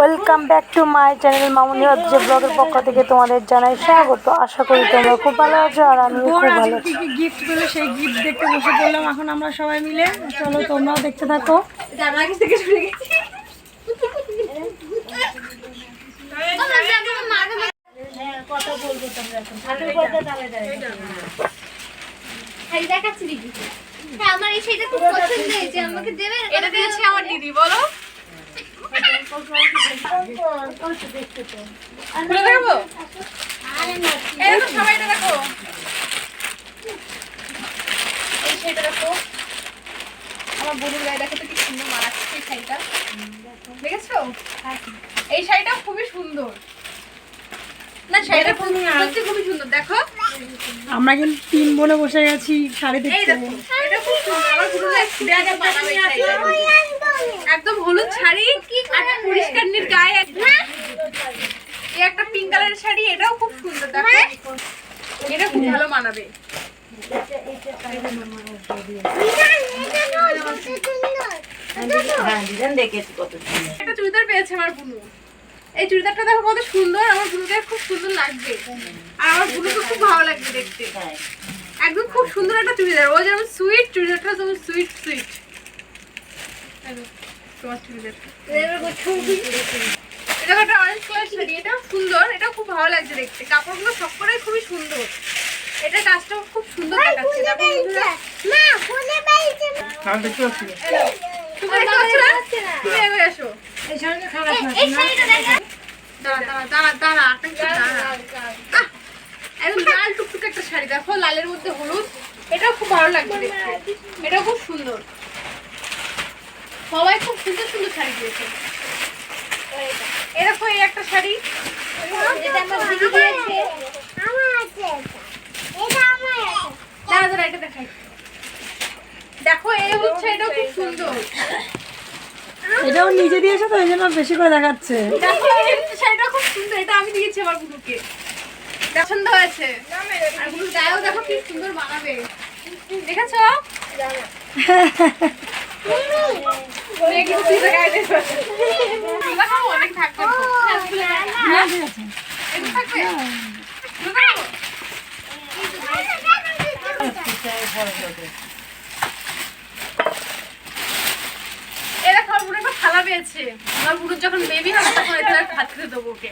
Welcome back to my channel Mamuni Adrija ব্লগের পক্ষ থেকে তোমাদের জানাই স্বাগত। আশা করি তোমরা খুব ভালো আছো আর আমিও খুব ভালো আছি কি কি গিফট পেল সেই গিফট দেখতে বসে পড়লাম এখন আমরা সবাই মিলে। চলো তোমরাও দেখতে থাকো। দেখাচ্ছি দিদি হ্যাঁ আমার এই শাড়িটা খুব পছন্দ হয়েছে আমাকে দেবে এটা দিয়েছে আমার দিদি বলো। খুলে দেখাবো? এই দেখো। এই শাড়িটা দেখো। আমার বোনের গায়ে দেখো তো কি সুন্দর মানাচ্ছে এই শাড়িটা। দেখেছ? এই শাড়িটা খুবই সুন্দর না শাড়িটা খুবই সত্যি খুবই সুন্দর দেখো আমরা কিন্তু তিন বোনে বসে গেছি শাড়ি দেখতে। একদম হলুদ শাড়ি আর পরিষ্কার নীল গায়ে এই একটা পিঙ্ক কালারের শাড়ি এটাও খুব সুন্দর দেখো। এটা খুব ভালো মানাবে। একটা চুড়িদার পেয়েছে আমার বুনু। এই চুড়িদারটা দেখো কত সুন্দর আমার বুনুকে খুব সুন্দর লাগবে। আর আমার বুনুকে খুব ভালো লাগবে দেখতে। একদম খুব সুন্দর একটা চুড়িদার। ও যেমন সুইট চুড়িদারটা যেমন সুইট সুইট তোমার চুড়িদারটা। এটা একটা অরেঞ্জ কালার শাড়ি এটাও সুন্দর এটাও খুব ভালো লাগছে দেখতে। কাপড়গুলো সব কটাই খুবই সুন্দর। এটা কাজটাও খুব সুন্দর দেখাচ্ছে। তুমি দেখতে পাচ্ছ। না? তুমি এগিয়ে এসো। একদম লাল টুকটুকে একটা শাড়ি দেখো লালের মধ্যে হলুদ এটাও খুব ভালো এটাও খুব সুন্দর সবাই খুব সুন্দর সুন্দর শাড়ি দিয়েছে এরকম এই একটা শাড়ি এটা দাঁড়া এটা দেখো হচ্ছে, এটাও খুব সুন্দর। এটাও নিজে দিয়েছে তো এই জন্য বেশি করে দেখাচ্ছে। শাড়িটা খুব সুন্দর এটা আমি দিয়েছি আমার গুরুকে। পছন্দ হয়েছে। আর গায়েও দেখো কি সুন্দর বানাবে। দেখেছ? অনেক থাকবে। থাকবে? এগুলো দেখাবো? এই দেখো, আমার বুড়ো একটা থালা পেয়েছে। আমার বুড়োর যখন বেবি হবে তখন এটা ভাত খেতে দেবো ওকে।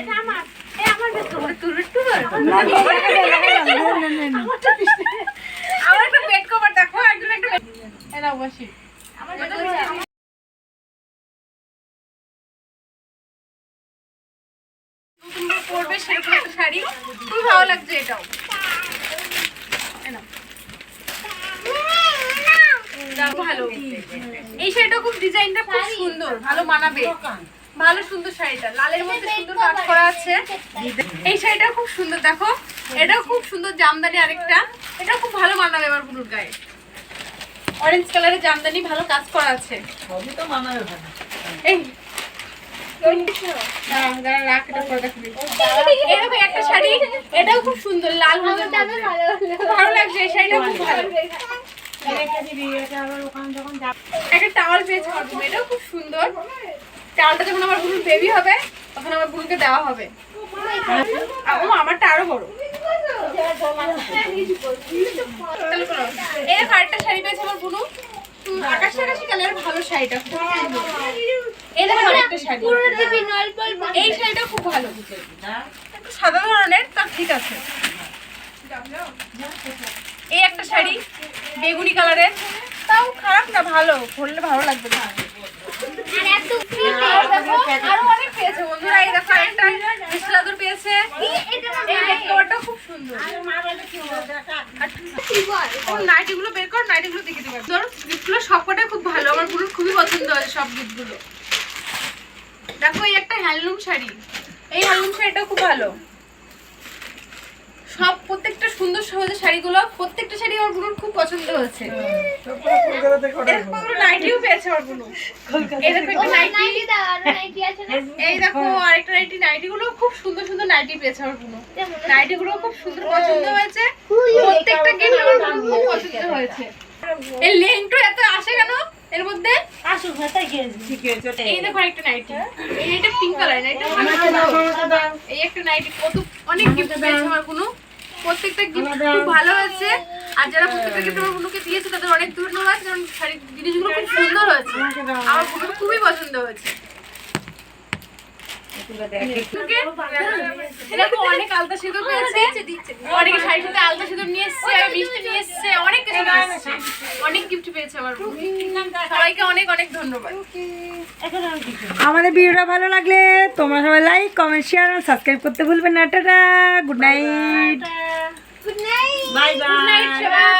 এটা আমার। আমার একটু কভার দেখো একজন একটা বসি আমার পরবে সেরকম একটা শাড়ি। খুব ভালো লাগছে এটাও। ভালো। এই শাড়িটা খুব ডিজাইনটা খুব সুন্দর ভালো মানাবে। ভালো সুন্দর শাড়িটা লালের মধ্যে সুন্দর কাজ করা আছে। এই শাড়িটা খুব সুন্দর দেখো এটাও খুব সুন্দর জামদানি আরেকটা। এটা খুব ভালো মানাবে আমার বুনুর গায়ে। অরেঞ্জ কালারের জামদানি ভালো কাজ করা আছে। এই রাখ, এটা পরে দেখাবি। এরকম একটা শাড়ি এটাও খুব সুন্দর লাল ভালো লাগছে এই শাড়িটা খুব ভালো। একটা টাওয়াল পেয়েছে বোন, এটাও খুব সুন্দর। টাওয়ালটা যখন আমার বোনের বেবি হবে তখন আমার বোনকে দেওয়া হবে। আমারটা আরও বড়। আরেকটা শাড়ি পেয়েছে আমার বোনু। আকাশি আকাশি কালারের ভালো শাড়িটা। খুব শাড়ি। এই শাড়িটা খুব ভালো। সাদা ধরনের তা ঠিক আছে। এই একটা শাড়ি। বেগুনি কালারের? তাও খারাপ না ভালো। পরলে ভালো লাগবে না। আর এত দেখো, আরও অনেক পেয়েছে বন্ধুরা এই দেখো একটা বিশলাদুর পেয়েছে। এটা এই বেড কভারটাও খুব সুন্দর। আর বের কর নাইটি দেখে দিবে। তোর গিফটগুলো সবকটাই খুব ভালো। আমার খুবই পছন্দ সব গিফটগুলো দেখো এই একটা হ্যান্ডলুম শাড়ি। এই হ্যান্ডলুম শাড়িটাও খুব ভালো। সব প্রত্যেকটা সুন্দর সহজে শাড়িগুলো প্রত্যেকটা শাড়ি আমার বুনুর খুব পছন্দ হয়েছে। এরকম কতগুলো নাইটিও পেয়েছে আমার বুনু এই দেখো নাইটি নাইটি দাও আর নাইটি আছে না? এই দেখো আরেকটা নাইটি নাইটি গুলো খুব সুন্দর সুন্দর নাইটি পেয়েছে আমার বুনু যেমন নাইটি গুলো খুব সুন্দর পছন্দ হয়েছে। প্রত্যেকটা আমার খুব পছন্দ হয়েছে। এই লেংটো এত আসে কেন? এর মধ্যে? আসুক ঠিক আছে এই দেখো একটা নাইটি এই এটা পিঙ্ক কালার নাইটি এই একটা নাইটি কত অনেক গিফট পেয়েছে আমার কোনো প্রত্যেকটা গিফট খুব ভালো হয়েছে। আর যারা প্রত্যেকটা গিফট আমার বোনকে দিয়েছে তাদের অনেক ধন্যবাদ কারণ শাড়ির জিনিসগুলো খুব সুন্দর হয়েছে। আমার বোনের খুবই পছন্দ হয়েছে। অনেক আলতা সিঁদুর পেয়েছে অনেকে শাড়ির সাথে আলতা সিঁদুর নিয়ে এসছে মিষ্টি নিয়ে এসছে অনেক কিছু নিয়ে এসছে। অনেক গিফট পেয়েছে আমার সবাইকে অনেক অনেক ধন্যবাদ। আমাদের ভিডিওটা ভালো লাগলে তোমরা সবাই লাইক কমেন্ট শেয়ার আর সাবস্ক্রাইব করতে ভুলবেন না। Tata good night good night bye bye.